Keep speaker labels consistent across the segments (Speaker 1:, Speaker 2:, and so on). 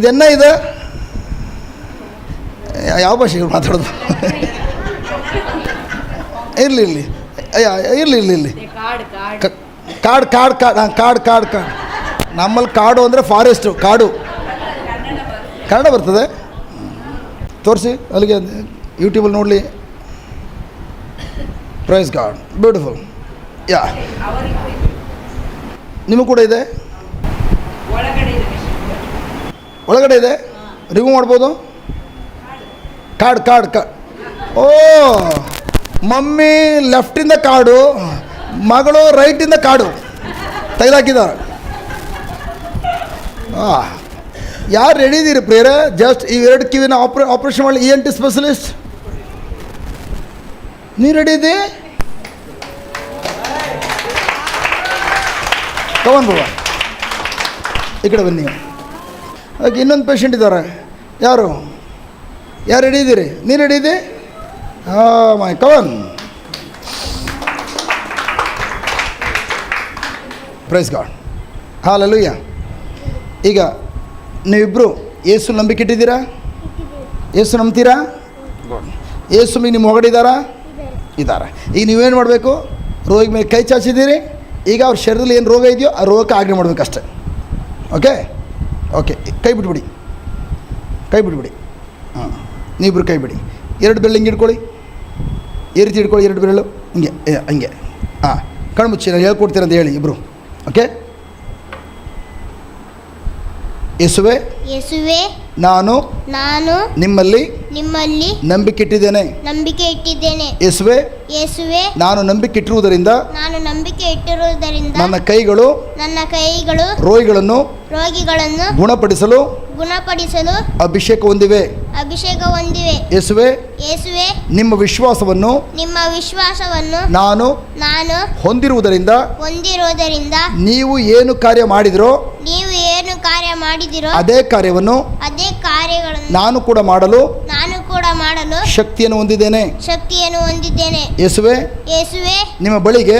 Speaker 1: ಇದೆನ್ನ ಇದು? ಯಾವ ಭಾಷೆ ಇವ್ರು ಮಾತಾಡೋದು? ಇರಲಿ ಇರಲಿ. ಅಯ್ಯ ಇರಲಿ ಇರಲಿ ಇರಲಿ.
Speaker 2: ಕಾಡ್ ಕಾಡ್.
Speaker 1: ಕ- ಕಾಡು ಕಾಡು ಕಾಡು ಹಾಂ ಕಾಡು ಕಾಡು ಕಾಡು ನಮ್ಮಲ್ಲಿ ಕಾಡು ಅಂದರೆ ಫಾರೆಸ್ಟು ಕಾಡು. ಕನ್ನಡ ಬರ್ತದೆ. ತೋರಿಸಿ ಅಲ್ಲಿಗೆ ಯೂಟ್ಯೂಬಲ್ಲಿ ನೋಡಲಿ. ಪ್ರೈಸ್ ಗಾಡ್ ಬ್ಯೂಟಿಫುಲ್ ಯಾ ನಿಮಗೂ ಕೂಡ ಇದೆ
Speaker 2: ಒಳಗಡೆ ಇದೆ
Speaker 1: ಒಳಗಡೆ ಇದೆ? ರಿಮೂವ್ ಮಾಡ್ಬೋದು? ಕಾರ್ಡ್ ಕಾರ್ಡ್ ಕಾ ಓ, ಮಮ್ಮಿ ಲೆಫ್ಟಿಂದ ಕಾಡು, ಮಗಳು ರೈಟಿಂದ ಕಾಡು. ತೆಗೆದಾಕಿದ್ದಾರೆ ಹಾಂ ಯಾರು ರೆಡಿ ಇದೀರಿ ಪ್ರೇರೆ ಜಸ್ಟ್ ಈ ಎರಡು ಕಿವಿನ ಆಪ್ರ ಆಪ್ರೇಷನ್ ಮಾಡಿ ಇ ಎನ್ ಟಿ ಸ್ಪೆಷಲಿಸ್ಟ್ ನೀ ರೆಡಿ ಇದ್ದಿ? ಕವನ್ ಬಾಬಾ ಈ ಕಡೆ ಬನ್ನಿ. ಅದಕ್ಕೆ ಇನ್ನೊಂದು ಪೇಷಂಟ್ ಇದ್ದಾರೆ. ಯಾರು? ಯಾರು ರೆಡಿ ಇದ್ದೀರಿ ನೀ ರೆಡಿ ಇದೆ ಹಾಂ my Kavan praise God hallelujah ಈಗ ನೀವಿಬ್ಬರು ಏಸು ನಂಬಿಕೆ ಇಟ್ಟಿದ್ದೀರಾ? ಏಸು ನಂಬ್ತೀರಾ? ಏಸು ಮೀ ನಿಮ್ಮ ಹೊಗಡಿದ್ದಾರಾ ಇದ್ದಾರೆ. ಈಗ ನೀವೇನು ಮಾಡಬೇಕು? ರೋಗಿ ಮೇಲೆ ಕೈ ಚಾಚಿದ್ದೀರಿ. ಈಗ ಅವ್ರ ಶರೀರದಲ್ಲಿ ಏನು ರೋಗ ಇದೆಯೋ ಆ ರೋಗಕ್ಕೆ ಆಜ್ಞೆ ಮಾಡಬೇಕಷ್ಟೆ. ಓಕೆ ಓಕೆ ಕೈ ಬಿಟ್ಬಿಡಿ. ಕೈ ಬಿಟ್ಬಿಡಿ. ಹಾಂ ನೀವಿಬ್ರು ಕೈ ಬಿಡಿ. ಎರಡು ಬೆರಳು ಹಿಂಗೆ ಇಟ್ಕೊಳ್ಳಿ. ಈ ರೀತಿ ಇಟ್ಕೊಳ್ಳಿ ಎರಡು ಬೆರಳು. ಹಿಂಗೆ ಹಂಗೆ. ಹಾಂ ಕಣ್ಮುಚ್ಚಿ ನಾನು ಹೇಳ್ಕೊಡ್ತೀನಿ ಅಂತ ಹೇಳಿ ಇಬ್ಬರು ಓಕೆ? ಯೇಸುವೆ
Speaker 3: ಯೇಸುವೆ
Speaker 1: ನಾನು
Speaker 3: ನಾನು
Speaker 1: ನಿಮ್ಮಲ್ಲಿ
Speaker 3: ನಿಮ್ಮಲ್ಲಿ
Speaker 1: ನಂಬಿಕೆ ಇಟ್ಟಿದ್ದೇನೆ
Speaker 3: ನಂಬಿಕೆ ಇಟ್ಟಿದ್ದೇನೆ
Speaker 1: ಯೇಸುವೆ
Speaker 3: ಯೇಸುವೆ
Speaker 1: ನಾನು ನಂಬಿಕೆ ಇಟ್ಟಿರುವುದರಿಂದ
Speaker 3: ನಾನು ನಂಬಿಕೆ ಇಟ್ಟಿರುವುದರಿಂದ
Speaker 1: ನನ್ನ ಕೈಗಳು
Speaker 3: ನನ್ನ ಕೈಗಳು
Speaker 1: ರೋಗಿಗಳನ್ನು
Speaker 3: ರೋಗಿಗಳನ್ನು
Speaker 1: ಗುಣಪಡಿಸಲು
Speaker 3: ಗುಣಪಡಿಸಲು
Speaker 1: ಅಭಿಷೇಕ ಹೊಂದಿವೆ.
Speaker 3: ಅಭಿಷೇಕ ಹೊಂದಿವೆ.
Speaker 1: ಯೇಸುವೆ
Speaker 3: ಯೇಸುವೆ
Speaker 1: ನಿಮ್ಮ ವಿಶ್ವಾಸವನ್ನು
Speaker 3: ನಿಮ್ಮ ವಿಶ್ವಾಸವನ್ನು
Speaker 1: ನಾನು
Speaker 3: ನಾನು
Speaker 1: ಹೊಂದಿರುವುದರಿಂದ
Speaker 3: ಹೊಂದಿರುವುದರಿಂದ
Speaker 1: ನೀವು ಏನು ಕಾರ್ಯ ಮಾಡಿದ್ರೋ
Speaker 3: ನೀವು ಏನು ಕಾರ್ಯ ಮಾಡಿದಿರೋ
Speaker 1: ಅದೇ ಕಾರ್ಯವನ್ನು
Speaker 3: ಅದೇ ಕಾರ್ಯಗಳನ್ನು
Speaker 1: ನಾನು ಕೂಡ ಮಾಡಲು
Speaker 3: ನಾನು ಕೂಡ ಮಾಡಲು
Speaker 1: ಶಕ್ತಿಯನ್ನು ಹೊಂದಿದ್ದೇನೆ.
Speaker 3: ಶಕ್ತಿಯನ್ನು ಹೊಂದಿದ್ದೇನೆ.
Speaker 1: ಯೇಸುವೆ
Speaker 3: ಯೇಸುವೆ
Speaker 1: ನಿಮ್ಮ ಬಳಿಗೆ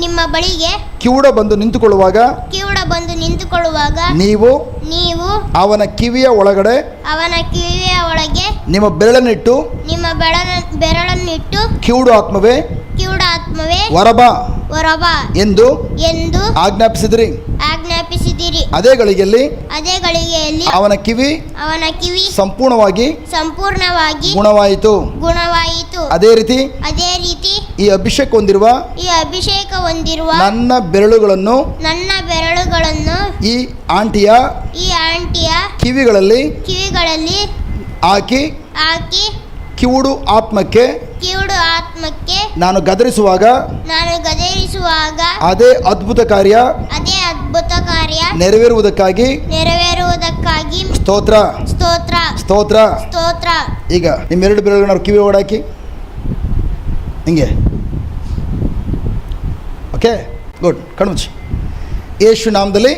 Speaker 3: ನಿಮ್ಮ ಬಳಿಗೆ
Speaker 1: ಕಿವುಡ ಬಂದು ನಿಂತುಕೊಳ್ಳುವಾಗ
Speaker 3: ಕಿವುಡ ಬಂದು ನಿಂತುಕೊಳ್ಳುವಾಗ
Speaker 1: ನೀವು
Speaker 3: ನೀವು
Speaker 1: ಅವನ ಕಿವಿಯ ಒಳಗಡೆ
Speaker 3: ಅವನ ಕಿವಿಯ ಒಳಗೆ
Speaker 1: ನಿಮ್ಮ ಬೆರಳನ್ನಿಟ್ಟು
Speaker 3: ನಿಮ್ಮ ಬೆರಳ ಬೆರಳನ್ನಿಟ್ಟು
Speaker 1: ಕಿವುಡು ಆತ್ಮವೇ
Speaker 3: ಕಿವುಡ ಆತ್ಮವೇ
Speaker 1: ಹೊರಬಾ
Speaker 3: ಹೊರಬಾ
Speaker 1: ಎಂದು
Speaker 3: ಎಂದು
Speaker 1: ಆಜ್ಞಾಪಿಸಿದ್ರಿ. ಅದೇ ಗಳಿಗೆಯಲ್ಲಿ
Speaker 3: ಅದೇ ಗಳಿಗೆಯಲ್ಲಿ
Speaker 1: ಅವನ ಕಿವಿ
Speaker 3: ಅವನ ಕಿವಿ
Speaker 1: ಸಂಪೂರ್ಣವಾಗಿ
Speaker 3: ಸಂಪೂರ್ಣವಾಗಿ
Speaker 1: ಗುಣವಾಯಿತು.
Speaker 3: ಗುಣವಾಯಿತು.
Speaker 1: ಅದೇ ರೀತಿ
Speaker 3: ಅದೇ ರೀತಿ
Speaker 1: ಈ ಅಭಿಷೇಕ ಹೊಂದಿರುವ
Speaker 3: ಈ ಅಭಿಷೇಕ ಹೊಂದಿರುವ
Speaker 1: ನನ್ನ ಬೆರಳುಗಳನ್ನು
Speaker 3: ನನ್ನ ಬೆರಳುಗಳನ್ನು
Speaker 1: ಈ ಆಂಟಿಯ
Speaker 3: ಈ ಆಂಟಿಯ
Speaker 1: ಕಿವಿಗಳಲ್ಲಿ
Speaker 3: ಕಿವಿಗಳಲ್ಲಿ
Speaker 1: ಹಾಕಿ
Speaker 3: ಹಾಕಿ
Speaker 1: ಕಿವುಡು ಆತ್ಮಕ್ಕೆ
Speaker 3: ಕಿವುಡು ಆತ್ಮಕ್ಕೆ
Speaker 1: ನಾನು ಗದರಿಸುವಾಗ
Speaker 3: ನಾನು ಗದರಿಸುವಾಗ
Speaker 1: ಅದೇ ಅದ್ಭುತ ಕಾರ್ಯ
Speaker 3: ಅದೇ
Speaker 1: ನೆರವೇರುವುದಕ್ಕಾಗಿ
Speaker 3: ನೆರವೇರುವುದಕ್ಕಾಗಿ
Speaker 1: ಸ್ತೋತ್ರ.
Speaker 3: ಸ್ತೋತ್ರ.
Speaker 1: ಸ್ತೋತ್ರ.
Speaker 3: ಸ್ತೋತ್ರ.
Speaker 1: ಈಗ ನಿಮ್ಮೆರಡು ಬೆರಳುಗಳನ್ನ ಕಿವಿ ಓಡಾಕಿ. ಹಿಂಗೆ. ಓಕೆ ಗುಡ್ ಕಣ್ಮುಚ್ಚಿ ಯೇಸು ನಾಮದಲ್ಲಿ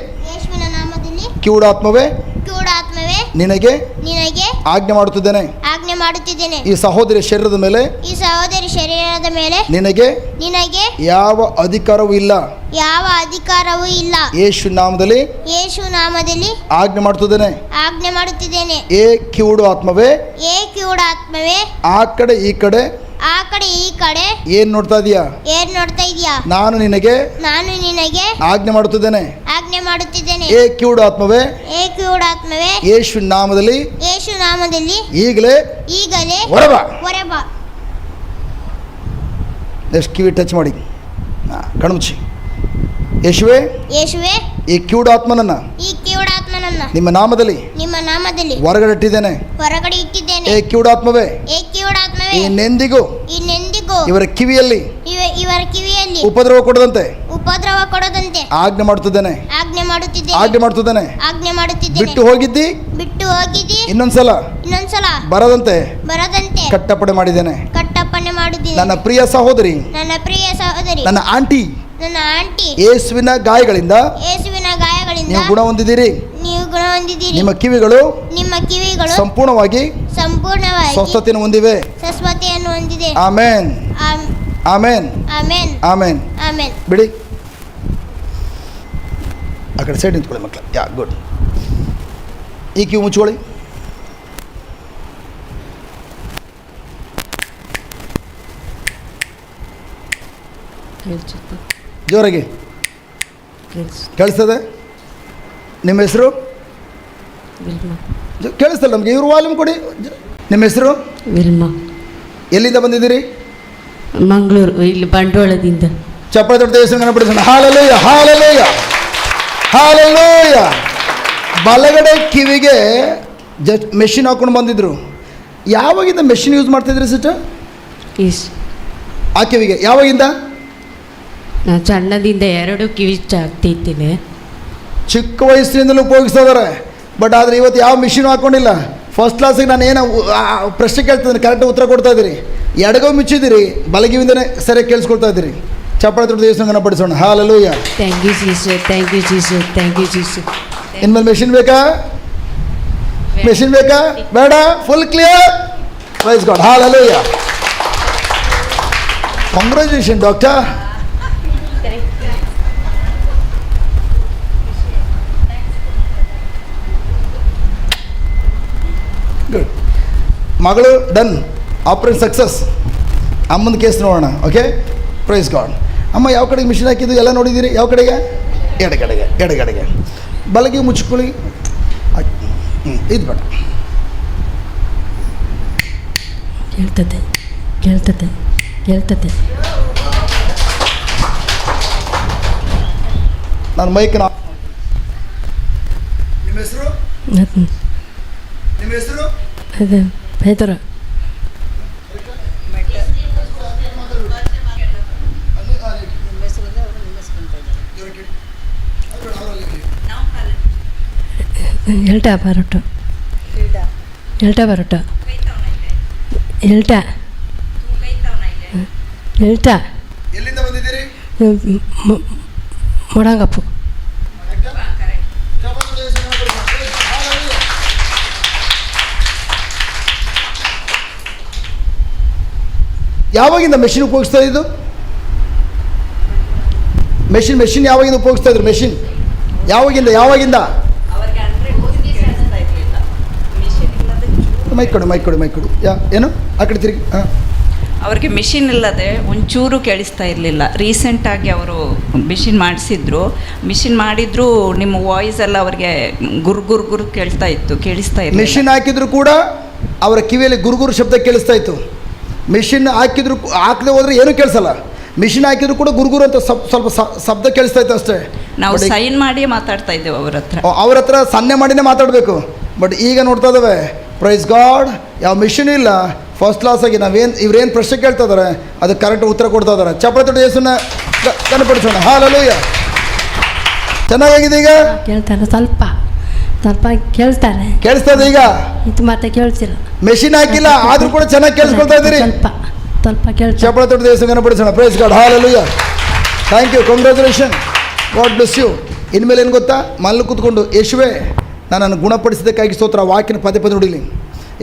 Speaker 1: ಕಿವುಡಾತ್ಮವೇ
Speaker 3: ಕಿವುಡಾತ್ಮವೇ
Speaker 1: ನಿನಗೆ
Speaker 3: ನಿನಗೆ
Speaker 1: ಆಜ್ಞೆ ಮಾಡುತ್ತಿದ್ದೇನೆ.
Speaker 3: ಮಾಡುತ್ತಿದ್ದೇನೆ.
Speaker 1: ಈ ಸಹೋದರಿ ಶರೀರದ ಮೇಲೆ
Speaker 3: ಈ ಸಹೋದರಿ ಶರೀರದ ಮೇಲೆ
Speaker 1: ನಿನಗೆ
Speaker 3: ನಿನಗೆ
Speaker 1: ಯಾವ ಅಧಿಕಾರವೂ ಇಲ್ಲ.
Speaker 3: ಯಾವ ಅಧಿಕಾರವೂ ಇಲ್ಲ.
Speaker 1: ಯೇಸು ನಾಮದಲ್ಲಿ
Speaker 3: ಯೇಸು ನಾಮದಲ್ಲಿ
Speaker 1: ಆಜ್ಞೆ ಮಾಡುತ್ತಿದ್ದೇನೆ.
Speaker 3: ಆಜ್ಞೆ ಮಾಡುತ್ತಿದ್ದೇನೆ.
Speaker 1: ಏ ಕಿವುಡು ಆತ್ಮವೇ?
Speaker 3: ಏ ಕಿವುಡಾತ್ಮವೇ
Speaker 1: ಆ ಕಡೆ ಈ ಕಡೆ
Speaker 3: ಆ ಕಡೆ ಈ ಕಡೆ
Speaker 1: ಏನ್ ನೋಡ್ತಾ ಇದೀಯಾ?
Speaker 3: ಏನ್ ನೋಡ್ತಾ ಇದೀಯಾ?
Speaker 1: ನಾನು ನಿನಗೆ
Speaker 3: ನಾನು ನಿನಗೆ
Speaker 1: ಆಜ್ಞೆ ಮಾಡುತ್ತಿದ್ದೇನೆ.
Speaker 3: ಆಜ್ಞೆ ಮಾಡುತ್ತಿದ್ದೇನೆ.
Speaker 1: ಏ ಕಿವುಡು ಆತ್ಮವೇ?
Speaker 3: ಏ ಕಿವುಡಾತ್ಮವೇ
Speaker 1: ಯೇಸು ನಾಮದಲ್ಲಿ?
Speaker 3: ಯೇಸು ನಾಮದಲ್ಲಿ?
Speaker 1: ಈಗಲೇ?
Speaker 3: ಈಗಲೇ?
Speaker 1: ಹೊರಬ.
Speaker 3: ಹೊರಬ.
Speaker 1: ನೆಕ್ಸ್ಟ್ ಕಿವಿ ಟಚ್ ಮಾಡಿ. ಕಣ್ಮುಚ್ಚಿ ಯೇಸುವೆ?
Speaker 3: ಯೇಸುವೆ?
Speaker 1: ಈ ಕಿವುಡು ಆತ್ಮನನ್ನ
Speaker 3: ಈ ಕಿವುಡಾತ್ಮನನ್ನ
Speaker 1: ನಿಮ್ಮ ನಾಮದಲ್ಲಿ
Speaker 3: ನಿಮ್ಮ ನಾಮದಲ್ಲಿ
Speaker 1: ಹೊರಗಡೆ ಇಟ್ಟಿದ್ದೇನೆ.
Speaker 3: ಹೊರಗಡೆ ಇಟ್ಟಿದ್ದೇನೆ.
Speaker 1: ಏ ಕಿವುಡಾತ್ಮವೇ
Speaker 3: ಏ ಕಿವುಡಾತ್ಮವೇ
Speaker 1: ಈ
Speaker 3: ಇನ್ನೆಂದಿಗೂ
Speaker 1: ಇವರ ಕಿವಿಯಲ್ಲಿ
Speaker 3: ಇವ- ಇವರ ಕಿವಿಯಲ್ಲಿ
Speaker 1: ಉಪದ್ರವ ಕೊಡದಂತೆ
Speaker 3: ಉಪದ್ರವ ಕೊಡದಂತೆ
Speaker 1: ಆಜ್ಞೆ ಮಾಡ್ತಿದ್ದೇನೆ
Speaker 3: ಆಜ್ಞೆ ಮಾಡುತ್ತಿದ್ದೇನೆ.
Speaker 1: ಆಜ್ಞೆ
Speaker 3: ಮಾಡುತ್ತಿದ್ದೆ
Speaker 1: ಬಿಟ್ಟು ಹೋಗಿದ್ದಿ?
Speaker 3: ಬಿಟ್ಟು ಹೋಗಿದ್ದಿ?
Speaker 1: ಇನ್ನೊಂದ್ಸಲ.
Speaker 3: ಇನ್ನೊಂದ್ಸಲ.
Speaker 1: ಬರದಂತೆ.
Speaker 3: ಬರದಂತೆ.
Speaker 1: ಕಟ್ಟಪಡೆ ಮಾಡಿದ್ದೇನೆ.
Speaker 3: ಕಟ್ಟಪ್ಪಣೆ ಮಾಡಿದ್ದೇನೆ.
Speaker 1: ನನ್ನ ಪ್ರಿಯ ಸಹೋದರಿ.
Speaker 3: ನನ್ನ ಪ್ರಿಯ ಸಹೋದರಿ.
Speaker 1: ನನ್ನ ಆಂಟಿ.
Speaker 3: ನನ್ನ ಆಂಟಿ.
Speaker 1: ಯೇಸುವಿನ ಗಾಯಗಳಿಂದ
Speaker 3: ಯೇಸುವಿನ ಗಾಯಗಳಿಂದ
Speaker 1: ನೀವು ಗುಣ ಹೊಂದಿದ್ದೀರಿ.
Speaker 3: ನೀವು ಗುಣ ಹೊಂದಿದ್ದೀರಿ.
Speaker 1: ನಿಮ್ಮ ಕಿವಿಗಳು
Speaker 3: ನಿಮ್ಮ ಕಿವಿಗಳು
Speaker 1: ಸಂಪೂರ್ಣವಾಗಿ
Speaker 3: ಸಂಪೂರ್ಣವಾಗಿ
Speaker 1: ಸ್ವಸ್ಥತೆಯನ್ನು ಹೊಂದಿವೆ.
Speaker 3: ಸ್ವಸ್ಥತೆಯನ್ನು ಹೊಂದಿದೆ.
Speaker 1: Amen. Amen.
Speaker 3: Amen.
Speaker 1: Amen.
Speaker 3: Amen.
Speaker 1: ಬಿಡಿ. ಆ ಕಡೆ ಸೈಡ್ ನಿಂತ್ಕೊಳ್ಳಿ ಮಕ್ಕಳು ಯಾ ಗುಡ್ ಈ ಕ್ಯೂ ಮುಚ್ಕೊಳ್ಳಿ. ಜೋರಾಗಿ. ಕೇಳಿಸ್ತದೆ? ನಿಮ್ಮ ಹೆಸರು? ಕೇಳಿಸ್ತಲ್ಲ ನಮಗೆ ಇವ್ರು ವಾಲ್ಯೂಮ್ ಕೊಡಿ. ನಿಮ್ಮ ಹೆಸರು?
Speaker 4: ವಿಲ್ಮ
Speaker 1: ಎಲ್ಲಿಂದ ಬಂದಿದ್ದೀರಿ?
Speaker 4: ಮಂಗಳೂರು ಇಲ್ಲಿ ಬಂಡವಾಳದಿಂದ
Speaker 1: ಚಪ್ಪಳ ದೊಡ್ಡ ದೇವಸ್ಥಾನ ಕನಪಡಿಸೋಣ ಹಾಲಲ್ಲೇ ಹಾಲಲೂಯ ಹಾಲಲೂಯ. ಬಲಗಡೆ ಕಿವಿಗೆ ಜಸ್ಟ್ ಮೆಷಿನ್ ಹಾಕೊಂಡು ಬಂದಿದ್ರು. ಯಾವಾಗಿಂದ ಮೆಷಿನ್ ಯೂಸ್ ಮಾಡ್ತಿದ್ರಿ ಸಿಸ್ಟರ್?
Speaker 4: ಈಸ್
Speaker 1: ಆ ಕಿವಿಗೆ. ಯಾವಾಗಿಂದ?
Speaker 4: ನಾನು ಸಣ್ಣದಿಂದ ಎರಡು ಕಿವಿ ಚಾಕ್ತಿದ್ದೀನಿ
Speaker 1: ಚಿಕ್ಕ ವಯಸ್ಸಿನಿಂದಲೂ ಉಪಯೋಗಿಸ್ತಾ ಇದ್ದಾರೆ ಬಟ್ ಆದರೆ ಇವತ್ತು ಯಾವ ಮಿಷಿನ್ ಹಾಕ್ಕೊಂಡಿಲ್ಲ ಫಸ್ಟ್ ಕ್ಲಾಸಿಗೆ ನಾನು ಏನು ಪ್ರಶ್ನೆ ಕೇಳ್ತಿದ್ದೀನಿ. ಕರೆಕ್ಟ್ ಉತ್ತರ ಕೊಡ್ತಾ ಇದ್ದೀರಿ. ಎಡಗೋ ಮುಚ್ಚಿದ್ದೀರಿ. ಬಲಗಿವಿಂದನೇ ಸರಿಯಾಗಿ ಕೇಳಿಸ್ಕೊಳ್ತಾ ಇದ್ದೀರಿ. ಚಪ್ಪಳ ದೊಡ್ಡ ದೇವಸ್ಥಾನ ಕನಪಡಿಸೋಣ hallelujah
Speaker 4: thank you Jesus thank you Jesus thank you Jesus
Speaker 1: ಇನ್ಮೇಲೆ ಮೆಷಿನ್ ಬೇಕಾ ಮೆಷಿನ್ ಬೇಕಾ ಬೇಡ full clear praise God hallelujah congratulation doctor good ಮಗಳು ಡನ್ ಆಪರೇಷನ್ ಸಕ್ಸಸ್ ಅಮ್ಮನ ಕೇಸ್ ನೋಡೋಣ ಓಕೆ ಪ್ರೈಸ್ ಗಾಡ್ ಅಮ್ಮ ಯಾವ ಕಡೆಗೆ ಮಿಷಿನ್ ಹಾಕಿದ್ದು? ಎಲ್ಲ ನೋಡಿದ್ದೀರಿ? ಯಾವ ಕಡೆಗೆ? ಎಡಗಡೆಗೆ ಎಡಗಡೆಗೆ ಬಲಗಿ ಮುಚ್ಕೊಳ್ಳಿ ಹ್ಞೂ ಇದು ಬೇಡ.
Speaker 4: ಕೇಳ್ತದೆ ಕೇಳ್ತದೆ ಕೇಳ್ತದೆ.
Speaker 1: ನಾನು ಮೈಕ್ನ ನಿಮ್ಮ ಹೆಸರು? ನಿಮ್ಮ ಹೆಸರು?
Speaker 4: ಅದು ಎಲ್ಟಾ ಬರಟು ಎಲ್ಟಾ ಬರಟು ಎಲ್ಟಾ. ಎಲ್ಟಾ. ಮೊಡಂಗಪ್ಪು.
Speaker 1: ಯಾವಾಗಿಂದ ಮೆಷಿನ್ ಉಪಯೋಗಿಸ್ತಾ ಇದ್ದು ಮೆಷಿನ್ ಮೆಷಿನ್ ಯಾವಾಗಿಂದ ಉಪಯೋಗಿಸ್ತಾ ಇದ್ರು? ಮೆಷಿನ್ ಯಾವಾಗಿಂದ ಯಾವಾಗಿಂದ
Speaker 2: ಅವ್ರಿಗೆ ಅಂದ್ರೆ ಓದಿಗೆ ಕೇಳಿಸ್ತಾ ಇರ್ಲಿಲ್ಲ ಮಿಷಿನ್
Speaker 1: ಮೈಕ್ ಕೊಡು ಮೈಕ್ ಕೊಡು ಮೈಕ್ ಕೊಡು. ಯಾ ಏನು? ಆ ಕಡೆ ತಿರುಗಿ ಹಾಂ.
Speaker 2: ಅವ್ರಿಗೆ ಮಿಷಿನ್ ಇಲ್ಲದೆ ಒಂಚೂರು ಕೇಳಿಸ್ತಾ ಇರಲಿಲ್ಲ. ರೀಸೆಂಟಾಗಿ ಅವರು ಮಿಷಿನ್ ಮಾಡಿಸಿದ್ರು. ಮಿಷಿನ್ ಮಾಡಿದ್ರು ನಿಮ್ಮ ವಾಯ್ಸ್ ಎಲ್ಲ ಅವ್ರಿಗೆ ಗುರು ಗುರು ಗುರು ಕೇಳ್ತಾ ಇತ್ತು ಕೇಳಿಸ್ತಾ ಇತ್ತು
Speaker 1: ಮಿಷಿನ್ ಹಾಕಿದ್ರು ಕೂಡ ಅವರ ಕಿವಿಯಲ್ಲಿ ಗುರುಗುರು ಶಬ್ದ ಕೇಳಿಸ್ತಾ ಇತ್ತು. ಮಿಷಿನ್ ಹಾಕಿದ್ರು ಹಾಕದೆ ಹೋದ್ರೆ ಏನೂ ಕೇಳಿಸಲ್ಲ. ಮಿಷಿನ್ ಹಾಕಿದ್ರು ಕೂಡ ಗುರುಗುರು ಅಂತ ಸ್ವಲ್ಪ ಸ್ವಲ್ಪ ಶಬ್ದ ಕೇಳಿಸ್ತಾ ಇತ್ತು ಅಷ್ಟೇ.
Speaker 2: ನಾವು ಸೈನ್ ಮಾಡಿ ಮಾತಾಡ್ತಾ ಇದ್ದೇವೆ ಅವ್ರ ಹತ್ರ.
Speaker 1: ಅವ್ರ ಹತ್ರ ಸನ್ನೆ ಮಾಡಿನೇ ಮಾತಾಡಬೇಕು. ಬಟ್ ಈಗ ನೋಡ್ತಾ ಇದ್ದಾವೆ ಪ್ರೈಸ್ ಗಾಡ್ ಯಾವ ಮಿಷನ್ ಇಲ್ಲ. ಫಸ್ಟ್ ಕ್ಲಾಸಾಗಿ ನಾವೇನು ಇವ್ರೇನು ಪ್ರಶ್ನೆ ಕೇಳ್ತಾ ಇದಾರೆ ಅದು ಕರೆಕ್ಟ್ ಉತ್ತರ ಕೊಡ್ತಾ ಇದ್ದಾರೆ ಚಪ್ಪಳ ತೊಟ್ಟು ಯೇಸುನ ಕನಪಡಿಸೋಣ ಹಾಲಲೂಯ ಚೆನ್ನಾಗಿದೆ ಈಗ
Speaker 4: ಕೇಳ್ತಾರೆ ಸ್ವಲ್ಪ. ಸ್ವಲ್ಪ ಕೇಳ್ತಾರೆ.
Speaker 1: ಕೇಳಿಸ್ತಾ ಇದೆ ಈಗ?
Speaker 4: ಇದು ಮತ್ತೆ ಕೇಳ್ತಿಲ್ಲ.
Speaker 1: ಮೆಷಿನ್ ಹಾಕಿಲ್ಲ ಆದ್ರೂ ಕೂಡ ಚೆನ್ನಾಗಿ ಕೇಳಿಸ್ಕೊಳ್ತಾ ಇದ್ದೀರಿ.
Speaker 4: ಸ್ವಲ್ಪ ಸ್ವಲ್ಪ ಕೇಳ್ತಾರೆ.
Speaker 1: ಚಪ್ಪಳ ತೊಟ್ಟು ದೇವಸ್ಥಾನ ಕನಪಡಿಸೋಣ praise God hallelujah thank you congratulation God bless you ಇನ್ಮೇಲೆ ಏನು ಗೊತ್ತಾ? ಮಲ್ಲು ಕೂತ್ಕೊಂಡು ಯೇಸುವೆ ನನ್ನನ್ನು ಗುಣಪಡಿಸಿದ್ದಕ್ಕಾಗಿ ಸ್ತೋತ್ರ ವಾಕಿನ ಪದೇ ಪದೇ ನುಡಿಲಿ.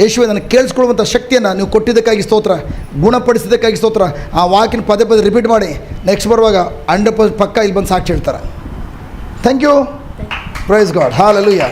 Speaker 1: ಯೇಸುವೆ ನನಗೆ ಕೇಳಿಸ್ಕೊಳ್ಳುವಂಥ ಶಕ್ತಿಯನ್ನು ನೀವು ಕೊಟ್ಟಿದ್ದಕ್ಕಾಗಿ ಸ್ತೋತ್ರ ಗುಣಪಡಿಸಿದ್ದಕ್ಕಾಗಿ ಸ್ತೋತ್ರ ಆ ವಾಕಿನ ಪದೇ ಪದೇ ರಿಪೀಟ್ ಮಾಡಿ. ನೆಕ್ಸ್ಟ್ ಬರುವಾಗ ಅಂಡ ಪಕ್ಕ ಇಲ್ಲಿ ಬಂದು ಸಾಕ್ಷಿ ಹೇಳ್ತಾರೆ. Thank you praise God hallelujah